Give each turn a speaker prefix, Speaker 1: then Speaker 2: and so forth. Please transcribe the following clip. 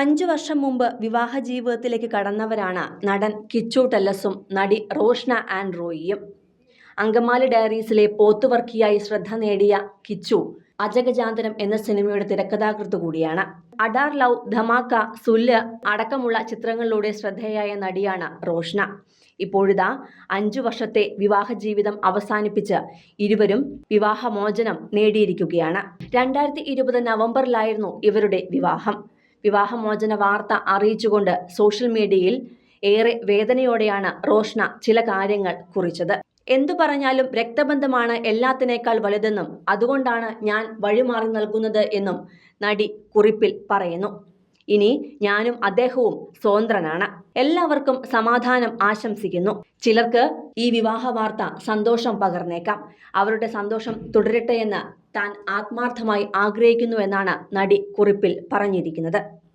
Speaker 1: അഞ്ചു വർഷം മുമ്പ് വിവാഹ ജീവിതത്തിലേക്ക് കടന്നവരാണ് നടൻ കിച്ചു ടെല്ലസും നടി റോഷ്ന ആൻഡ് റോയിയും. അങ്കമാലി ഡയറീസിലെ പോത്തുവർക്കിയായി ശ്രദ്ധ നേടിയ കിച്ചു അജഗജാന്തരം എന്ന സിനിമയുടെ തിരക്കഥാകൃത്ത് കൂടിയാണ്. അഡാർ ലവ് ധമാക്ക സുല്ല് അടക്കമുള്ള ചിത്രങ്ങളിലൂടെ ശ്രദ്ധേയായ നടിയാണ് റോഷ്ന. ഇപ്പോഴിതാ അഞ്ചു വർഷത്തെ വിവാഹ ജീവിതം അവസാനിപ്പിച്ച് ഇരുവരും വിവാഹമോചനം നേടിയിരിക്കുകയാണ്. രണ്ടായിരത്തി ഇരുപത് നവംബറിലായിരുന്നു ഇവരുടെ വിവാഹം. വിവാഹമോചന വാർത്ത അറിയിച്ചുകൊണ്ട് സോഷ്യൽ മീഡിയയിൽ ഏറെ വേദനയോടെയാണ് റോഷ്ന ചില കാര്യങ്ങൾ കുറിച്ചത്. എന്തു പറഞ്ഞാലും രക്തബന്ധമാണ് എല്ലാത്തിനേക്കാൾ വലുതെന്നും അതുകൊണ്ടാണ് ഞാൻ വഴിമാറി നൽകുന്നത് എന്നും നടി കുറിപ്പിൽ പറയുന്നു. ഇനി ഞാനും അദ്ദേഹവും സ്വതന്ത്രനാണ്. എല്ലാവർക്കും സമാധാനം ആശംസിക്കുന്നു. ചിലർക്ക് ഈ വിവാഹ വാർത്ത സന്തോഷം പകർന്നേക്കാം. അവരുടെ സന്തോഷം തുടരട്ടെ എന്ന് താൻ ആത്മാർത്ഥമായി ആഗ്രഹിക്കുന്നു എന്നാണ് നടി കുറിപ്പിൽ പറഞ്ഞിരിക്കുന്നത്.